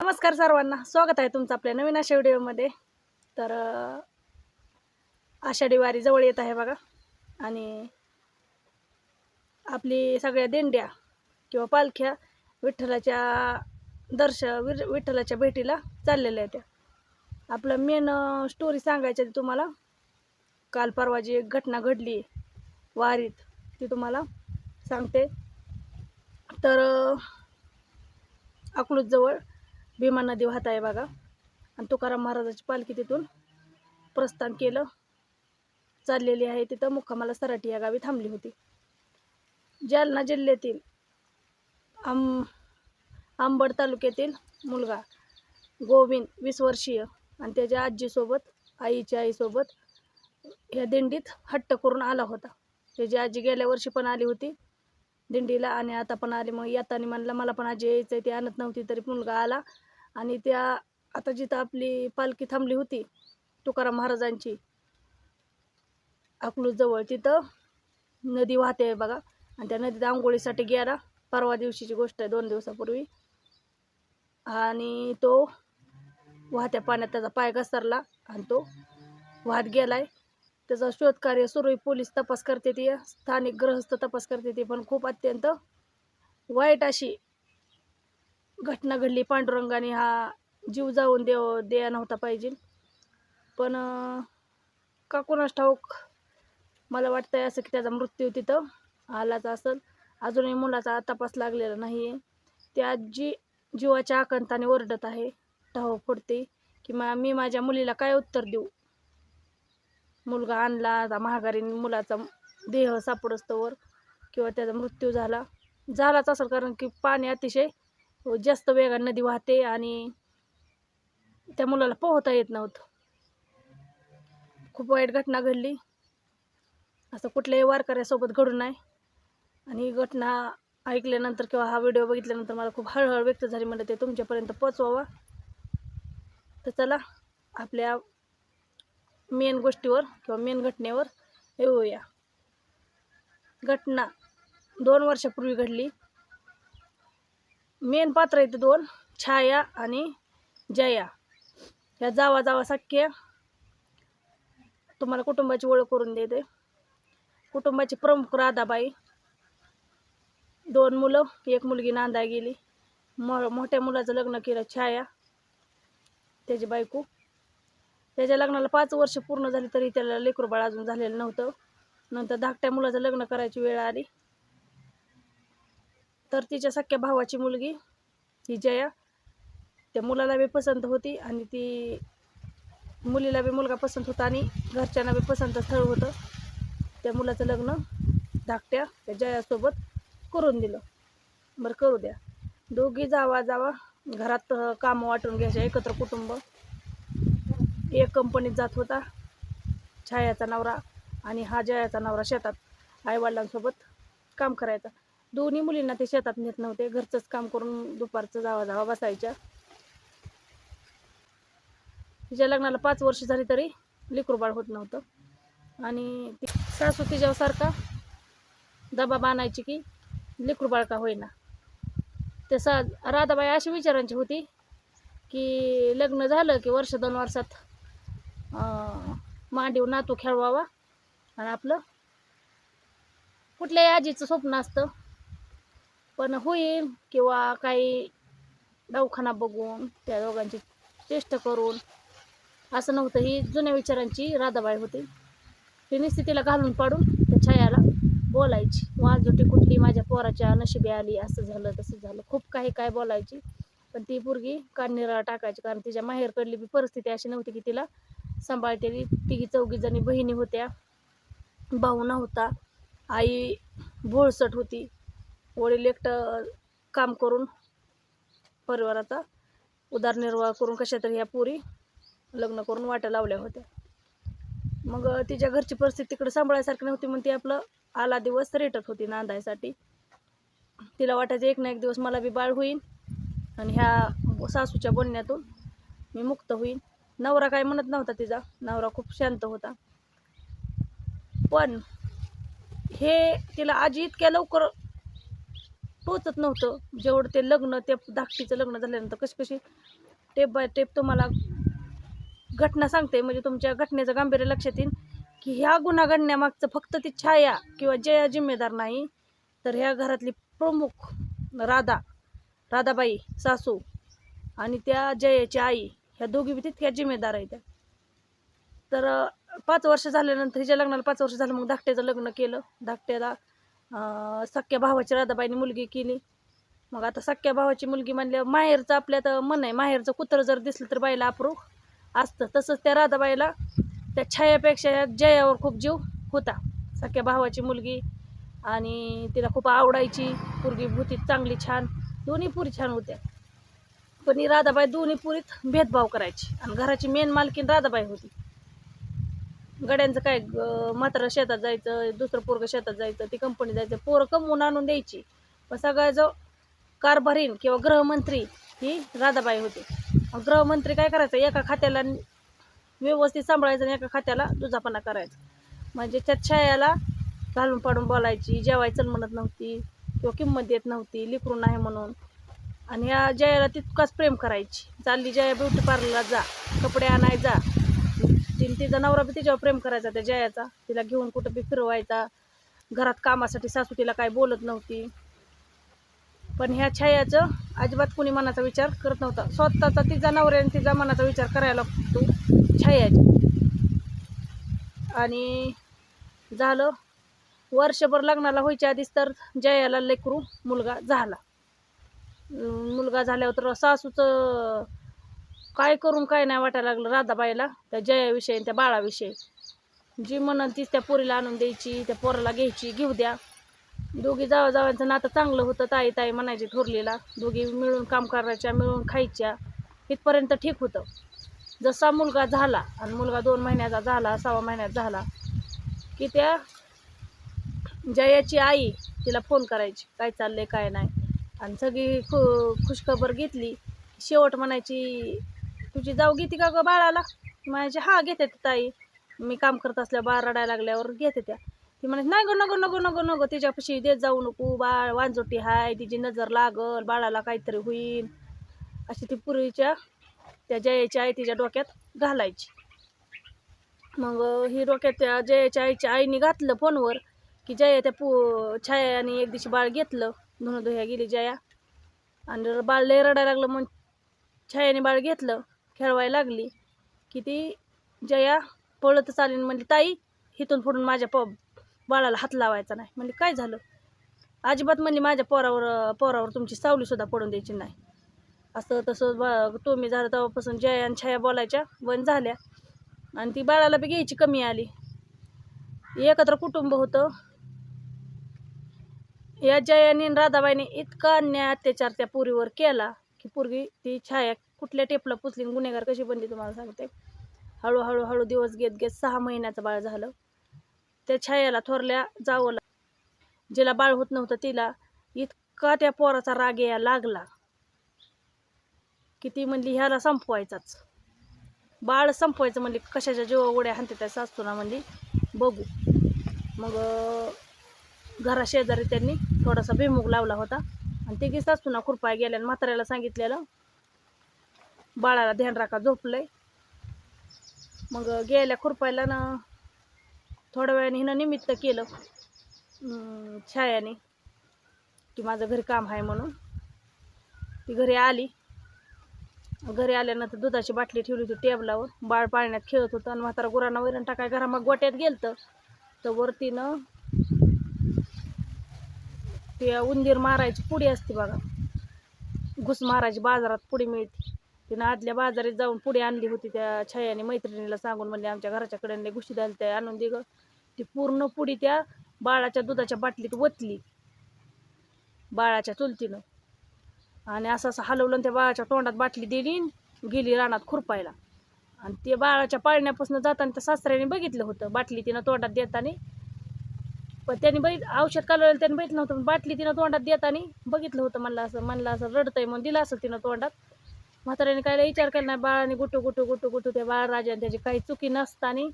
नमस्कार सर्वांना. स्वागत आहे तुमचं आपल्या नवीन अशा व्हिडिओमध्ये. तर आषाढी वारी जवळ येत आहे बघा. आणि आपली सगळ्या दिंड्या किंवा पालख्या विठ्ठलाच्या दर्श विठ्ठलाच्या भेटीला चाललेल्या आहेत त्या. आपलं मेन स्टोरी सांगायची ती तुम्हाला. काल परवा जी एक घटना घडली वारीत ती तुम्हाला सांगते. तर अं, अकलूजजवळ भीमा नदी वाहत आहे बघा. आणि तुकाराम महाराजाची पालखी तिथून प्रस्थान केलं. चाललेली आहे तिथं मुक्कामाला सराटी या गावी थांबली होती. जालना जिल्ह्यातील आम आंबड तालुक्यातील मुलगा गोविंद वीस वर्षीय आणि त्याच्या आजीसोबत आईच्या आईसोबत ह्या दिंडीत हट्ट करून आला होता. त्याची आजी गेल्या वर्षी पण आली होती दिंडीला आणि आता पण आली. मग येताना म्हणलं मला पण आजी यायचं आहे ती आणत नव्हती तरी मुलगा आला. आणि त्या आता जिथं आपली पालखी थांबली होती तुकाराम महाराजांची अकलूजवळ तिथं नदी वाहते आहे बघा. आणि त्या नदीत आंघोळीसाठी गेला. परवा दिवशीची गोष्ट आहे दोन दिवसापूर्वी. आणि तो वाहत्या पाण्यात त्याचा पाय घसरला आणि तो वाहत गेलाय. त्याचा शोधकार्य सुरू पोलीस तपास करते ती स्थानिक ग्रहस्थ तपास करते ती पण खूप अत्यंत वाईट अशी घटना घडली. पांडुरंगाने हा जीव जाऊन देव देया नव्हता पाहिजे. पण अं, का कोणास ठाऊक मला वाटतंय असं की त्याचा मृत्यू तिथं. आलाच असेल. अजूनही मुलाचा तपास लागलेला नाही आहे त्या जी जीवाच्या आकंताने ओरडत आहे. ठाव फोडते की मा मी माझ्या मुलीला काय उत्तर देऊ? मुलगा आणला आता महागारीने मुलाचा देह सापडस्तोवर किंवा त्याचा मृत्यू झाला. झालाच असेल कारण की पाणी अतिशय हो, जास्त वेगाने नदी वाहते आणि त्या मुलाला पोहता येत नव्हतं. खूप वाईट घटना घडली. असं कुठल्याही वारकऱ्यासोबत घडू नये. आणि ही घटना ऐकल्यानंतर किंवा हा व्हिडिओ बघितल्यानंतर मला खूप हळहळ व्यक्त झाली. म्हणजे ते तुमच्यापर्यंत पोचवावा तर चला आपल्या मेन गोष्टीवर किंवा मेन घटनेवर येऊया. घटना दोन वर्षापूर्वी घडली. मेन पात्र आहेत दोन छाया आणि जया. या जावा जावा साख्या तुम्हाला कुटुंबाची ओळख करून देते. कुटुंबाची प्रमुख राधाबाई. दोन मुलं एक मुलगी नांदा गेली. मो मोठ्या मुलाचं लग्न केलं छाया त्याची बायको. त्याच्या लग्नाला पाच वर्ष पूर्ण झाली तरी त्याला लेकरू बाळ अजून झालेलं नव्हतं. नंतर धाकट्या मुलाचं लग्न करायची वेळ आली. तर तिच्या सख्या भावाची मुलगी ही जया त्या मुलाला बी पसंत होती आणि ती मुलीला बी मुलगा पसंत होता आणि घरच्यांना बी पसंत स्थळ होतं. त्या मुलाचं लग्न धाकट्या त्या जयासोबत करून दिलं. बरं करू द्या. दोघी जावा जावा घरात कामं वाटून घ्यायचे एकत्र कुटुंब. एक कंपनीत जात होता छायाचा नवरा आणि हा जयाचा नवरा शेतात आईवडिलांसोबत काम करायचा. दोन्ही मुलींना ते शेतात नेत नव्हते. घरचंच काम करून दुपारचं जावा जावा बसायच्या. तिच्या लग्नाला पाच वर्ष झाली तरी लिकुरबाळ होत नव्हतं. आणि ती सासू तिच्यासारखा दबा बांधायची की लिकुरबाळ का होईना. ते सा राधाबाई अशी विचारांची होती की लग्न झालं की वर्ष दोन वर्षात मांडीव नातू खेळवावा. आणि आपलं कुठल्याही आजीचं स्वप्न असतं. पण होईल किंवा काही दवाखाना बघून त्या दोघांची चेष्टा करून. असं नव्हतं. ही जुन्या विचारांची राधाबाई होती. ती स्थितीला घालून पाडून त्या छायाला बोलायची. वाजोटी कुठली? माझ्या पोराच्या नशिबी आली. असं झालं तसं झालं. खूप काही काय बोलायची. पण ती पोरगी काढणीला टाकायची. कारण तिच्या माहेरकडली बी परिस्थिती अशी नव्हती की तिला सांभाळतेली. तिघी चौघी जणी बहिणी होत्या. भाऊ नव्हता. आई भोळसट होती. वडील एकटं काम करून परिवाराचा उदरनिर्वाह करून कशा तरी ह्या पुरी लग्न करून वाट्या लावल्या होत्या. मग तिच्या घरची परिस्थिती तिकडे सांभाळायसारखी नव्हती म्हणून ती आपलं आला दिवस रेटत होती नांदायसाठी. तिला वाटायचं एक ना एक दिवस मला बी बाळ होईन आणि ह्या सासूच्या बोलण्यातून मी मुक्त होईन. नवरा काय म्हणत नव्हता तिचा नवरा खूप शांत होता. पण हे तिला आजी इतक्या लवकर टोचत नव्हतं. जेवढं ते लग्न ते धाकटीचं लग्न झाल्यानंतर कशी कशी टेप बाय टेप तुम्हाला घटना सांगते. म्हणजे तुमच्या घटनेचं गांभीर्य लक्षात येईल की ह्या गुन्हा घडण्यामागचं फक्त ती छाया किंवा जया जिम्मेदार नाही. तर ह्या घरातली प्रमुख राधा राधाबाई सासू आणि त्या जयाची आई ह्या दोघी बी तितक्या जिम्मेदार आहेत. त्या तर पाच वर्ष झाल्यानंतर हिच्या लग्नाला पाच वर्ष झालं मग धाकट्याचं लग्न केलं. धाकट्याला सख्या भावाची राधाबाईने मुलगी केली. मग आता सख्या भावाची मुलगी म्हणल्यावर माहेरचं आपल्यात मन आहे माहेरचं कुत्रं जर दिसलं तर बाईला अप्रू असतं. तसंच त्या राधाबाईला त्या छायापेक्षा जयावर खूप जीव होता. सख्या भावाची मुलगी आणि तिला खूप आवडायची. पुरगी भूती चांगली छान. दोन्ही पुरी छान होत्या. पण ही राधाबाई दोन्ही पुरीत भेदभाव करायची. आणि घराची मेन मालकीन राधाबाई होती. गड्यांचं काय ग- शेतात जायचं दुसरं पोरगं शेतात जायचं ती कंपनी जायचं पोरं कमवून आणून द्यायची. पण सगळ्याचं कारभारीन किंवा गृहमंत्री ही राधाबाई होती. गृहमंत्री काय करायचं एका खात्याला व्यवस्थित सांभाळायचं आणि एका खात्याला दुजापणा करायचा. म्हणजे त्या छायाला घालून पाडून बोलायची जेवायचं म्हणत नव्हती किंवा किंमत देत नव्हती लिकरून नाही म्हणून. आणि या जयाला तितकाच प्रेम करायची. चालली जया ब्युटी पार्लरला जा कपडे आणाय जा तिचा नवरा बी तिच्यावर प्रेम करायचा त्या जयाचा. तिला घेऊन कुठं बी फिरवायचा. घरात कामासाठी सासू तिला काय बोलत नव्हती. पण ह्या छायाचं अजिबात कुणी मनाचा विचार करत नव्हता. स्वतःचा तिचा नवऱ्याने तिचा मनाचा विचार करायला लागतो छायाची. आणि झालं वर्षभर लग्नाला व्हायच्या आधीच तर जयाला लेकरू मुलगा झाला. मुलगा झाल्यावर तर सासूचं काय करून काय नाही वाटायला लागलं. राधाबाईला त्या जयाविषयी आणि त्या बाळाविषयी. जी म्हणाल तीच त्या पोरीला आणून द्यायची त्या पोराला घ्यायची घेऊ द्या. दोघी जावा जावांचं नातं चांगलं होतं ताई ताई म्हणायची थोरलीला. दोघी मिळून काम करायच्या मिळून खायच्या. इथपर्यंत ठीक होतं. जसा मुलगा झाला आणि मुलगा दोन महिन्याचा झाला सहा महिन्यात झाला की त्या जयाची आई तिला फोन करायची काय चाललंय काय नाही. आणि सगळी खु खुशखबर घेतली. शेवट म्हणायची तुझी जाऊ घेते का ग बाळाला? म्हणायची हा घेते ताई. मी काम करत असल्या बाळ रडायला लागल्यावर घेते त्या. ती म्हणायची नाही गो नको नको नको नको तिच्यापाशी देत जाऊ नको बाळ वांजोटी हाय तिची नजर लागल बाळाला काहीतरी होईल. अशी ती पूर्वीच्या त्या जयाची आई तिच्या डोक्यात घालायची. मग ही डोक्यात त्या जयाच्या आईच्या आईने घातलं फोनवर की जया त्या पू छायाने एक दिवशी बाळ घेतलं. धुणं धुया गेली जया. आणि बाळ लय रडायला लागलं मग छायाने बाळ घेतलं. खेळवायला लागली. की ती जया पळतच आली म्हणजे म्हणली ताई इथून पुढून माझ्या प बाळाला हात लावायचा नाही. म्हणली काय झालं? अजिबात म्हणली माझ्या पोरावर पोरावर तुमची सावलीसुद्धा पडून द्यायची नाही. असं तसं ब तुम्ही झालं तेव्हापासून जया आणि छाया बोलायच्या बंद झाल्या. आणि ती बाळाला बी घ्यायची कमी आली. एकत्र कुटुंब होतं. या जयाने राधाबाईने इतका अन्याय अत्याचार त्या पुरीवर केला की पूर्वी ती छाया कुठल्या टेपला पुचली आणि गुन्हेगार कशी बनली तुम्हाला सांगते. हळूहळू हळू दिवस घेत घेत सहा महिन्याचं बाळ झालं. त्या छायाला थोरल्या जावं जिला बाळ होत नव्हतं तिला इतका त्या पोराचा राग या लागला की ती म्हणली ह्याला संपवायचाच. बाळ संपवायचं म्हणली कशाच्या जीवा उड्या हाणते त्या सासूना म्हणली बघू. मग घराशेजारी त्यांनी थोडासा भिमुख लावला होता. आणि तिघी सासूना खुरपाय गेल्या आणि म्हाताऱ्याला सांगितलेलं बाळाला ध्यान राखा झोपलंय. मग गेल्या खुरपायला ना थोड्या वेळाने हिनं निमित्त केलं. छायाने. की माझं घरी काम आहे म्हणून. ती घरी आली. घरी आल्यानंतर दुधाची बाटली ठेवली होती टेबलावर. बाळ पाळण्यात खेळत होतं आणि म्हातारा गुरांना वैरण टाकाय घरा मग गोट्यात गेलं तर वरतीनं ते उंदीर मारायची पुडी असते बघा. घुस मारायची बाजारात पुडी मिळते. तिनं आदल्या बाजारात जाऊन पुढे आणली होती त्या छायाने मैत्रिणीला सांगून म्हणले आमच्या घराच्या कडेने घुशी त्या आणून दे ग. ती पूर्ण पुढी त्या बाळाच्या दुधाच्या बाटलीत ओतली. बाळाच्या चुलतीनं. आणि असं असं हलवलं त्या बाळाच्या तोंडात बाटली दिली गेली रानात खुरपायला. आणि ते बाळाच्या पाळण्यापासून जाताना त्या सासऱ्याने बघितलं होतं. बाटली तिनं तोंडात देताना पण त्यांनी बघित औषध कालवलं त्यांनी बघितलं नव्हतं पण बाटली तिनं तोंडात देताना बघितलं होतं. म्हणलं असं म्हणलं असं रडतंय म्हणून दिलं असं तिनं तोंडात. म्हाताऱ्याने काय विचार केला नाही बाळाने गुटू गुटू गुटू गुटू त्या बाळराजाने त्याची काही चुकी नसताना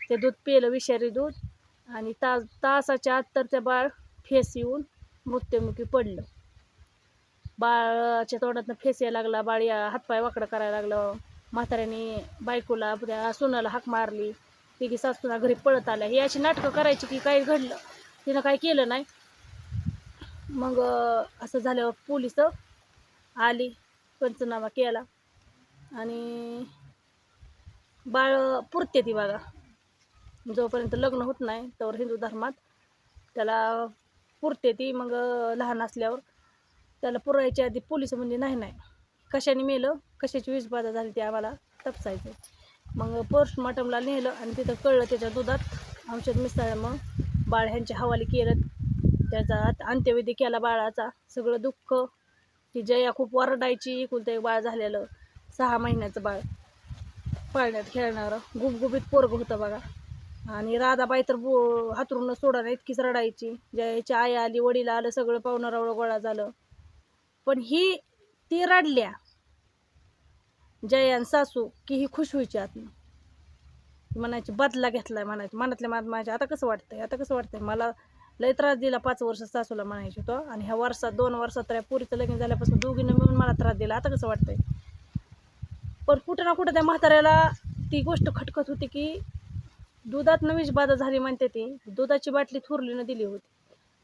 ते दूध पिलं विषारी दूध आणि तास तासाच्या आत तर त्या बाळ फेस येऊन मृत्युमुखी पडलं. बाळाच्या तोंडातनं फेस यायला लागला बाळ या हातपाय वाकडं करायला लागलं. म्हाताऱ्याने बायकोला त्या सुनाला हाक मारली. तिघी सासूना घरी पळत आल्या. ही अशी नाटकं करायची की काही घडलं? तिनं काही केलं नाही? मग असं झाल्यावर पोलीस आली. पंचनामा केला. आणि बाळ पुरते ती बघा. जोपर्यंत लग्न होत नाही तोवर हिंदू धर्मात त्याला पुरते ती मग लहान असल्यावर त्याला पुरायच्या आधी पोलीस म्हणजे नाही नाही. कशाने मेलं कशाची विषबाधा झाली ती आम्हाला तपसायचं मग पोस्टमॉर्टमला नेलं आणि तिथं कळलं त्याच्या दुधात औषध मिसळल्यामुळं बाळ ह्यांच्या हवाली केलं. त्याचा अंत्यविधी केला बाळाचा. सगळं दुःख की जया खूप वरडायची एकुलतं एक बाळ झालेलं. सहा महिन्याचं बाळ. पाळण्यात खेळणारं. गुबगुबीत पोरग होतं बघा. आणि राधाबाई तर बो हातरून सोडायला इतकीच रडायची. जयाची आई आली वडील आलं सगळं पाहुणारावळ गोळा झालं. पण ही ती रडल्या. जयान सासू की ही खुश व्हायची आत म्हणायची बदला घेतलाय म्हणायची मनातल्या मनात माझ्या आता कसं वाटतंय? आता कसं वाटतंय? मला लय त्रास दिला पाच वर्ष सासूला म्हणायची तो आणि ह्या वर्षात दोन वर्षात तर पुरीचं लग्न झाल्यापासून दोघीनं मिळून मला त्रास दिला. आता कसं वाटतंय? पण कुठं ना कुठं त्या म्हाताऱ्याला ती गोष्ट खटकत होती की दुधात नवीच बाधा झाली म्हणते ती. दुधाची बाटली थोरलीनं दिली होती.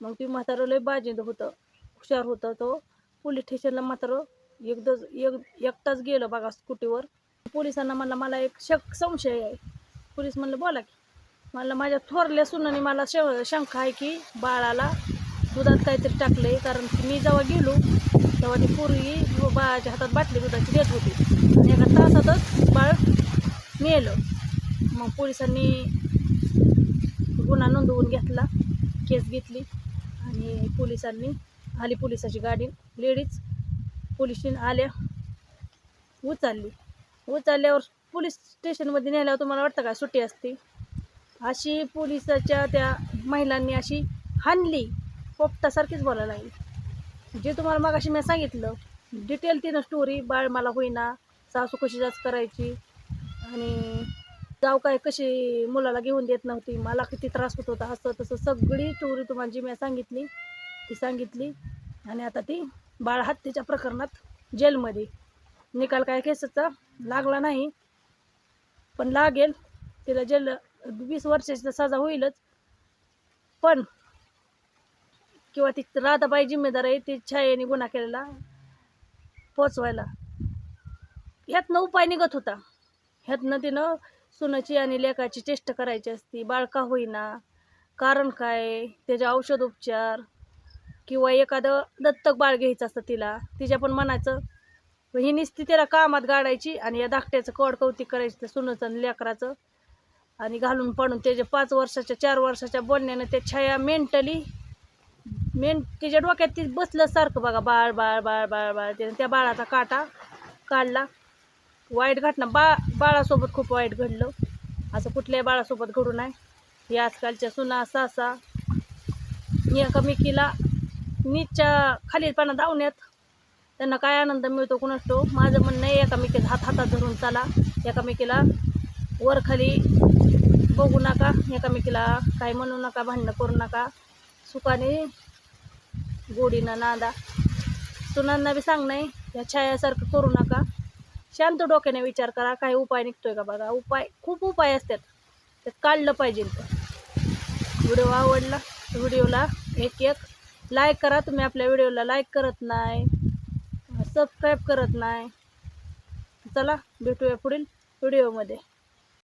मग ती म्हातारं लय बाजिंद होतं हुशार होतं. तो पोलीस स्टेशनला मात्र एकदाच एक एकटाच गेलं बघा स्कूटीवर. पोलिसांना म्हणलं मला एक शक संशय आहे. पोलीस म्हणलं बोला की. मला माझ्या थोरल्या सुनाने मला श शंका आहे की बाळाला दुधात काहीतरी टाकलं आहे कारण की मी जेव्हा गेलो तेव्हा ती पूर्वी बाळाच्या हातात बाटली दुधाची देत होती. आणि एका तासातच बाळ मेलं. मग पोलिसांनी गुन्हा नोंदवून घेतला केस घेतली आणि पोलिसांनी आली पोलिसाची गाडी. लेडीज पोलिसने आल्या उचलली. उचलल्यावर पोलीस स्टेशनमध्ये नेल्यावर तुम्हाला वाटतं का सुट्टी असते? अशी पोलिसाच्या त्या महिलांनी अशी हाणली. पोपटासारखीच बोलायला लागली. जे तुम्हाला मगाशी मी सांगितलं डिटेल तिनं स्टोरी बाळ मला होईना सासू कशी जास्त करायची आणि जाऊ काय कशी मुलाला घेऊन देत नव्हती मला किती त्रास होत होता असं तसं सगळी स्टोरी तुम्हाला जी मी सांगितली ती सांगितली. आणि आता ती बाळ हत्येच्या प्रकरणात जेलमध्ये. निकाल काय केसचा लागला नाही पण लागेल तिला जेल वीस वर्षाची तर सजा होईलच. पण किंवा ती राधाबाई जिम्मेदार आहे ती छायेने गुन्हा केलेला पोचवायला. ह्यातनं उपाय निघत होता. ह्यातनं तिनं सुनाची आणि लेखाची चेष्टा करायची असती. बाळ का होईना? कारण काय? त्याचे औषध उपचार किंवा एखादं दत्तक बाळ घ्यायचं असतं तिला तिच्या पण मनाचं. ही निस्ती तिला कामात गाडायची आणि या धाकट्याचं कौड कौतिक करायचं त्या सुनाचं आणि लेकराचं. आणि घालून पाडून त्याच्या पाच वर्षाच्या चार वर्षाच्या बोलण्यानं त्या छाया मेंटली मेन त्याच्या डोक्यात ती बसलं सारखं बघा बाळ बाळ बाळ बाळ बाळ त्यानं त्या बाळाचा काटा काढला. वाईट घटना बा बाळासोबत खूप वाईट घडलं. असं कुठल्याही बाळासोबत घडू नये. हे आजकालच्या सुना सासा एकामेकीला नीटच्या खालीलपणा धावण्यात त्यांना काय आनंद मिळतो कुणास तो माझं म्हणणं आहे एकामेकीचा हात हातात धरून चाला. एकामेकीला वरखाली बघू नका एकामेकीला काय म्हणू नका भांडणं करू नका. सुखाने गोडीनं नांदा. सुनांना बी सांग नाही या छायासारखं करू नका. शांत डोक्याने विचार करा काही उपाय निघतोय का बघा? उपाय खूप उपाय असतात. त्यात काढलं पाहिजे तर. व्हिडिओ आवडला व्हिडिओला एक एक लाईक करा. तुम्ही आपल्या व्हिडिओला लाईक करत नाही सबस्क्राईब करत नाही. चला भेटूया पुढील व्हिडिओमध्ये.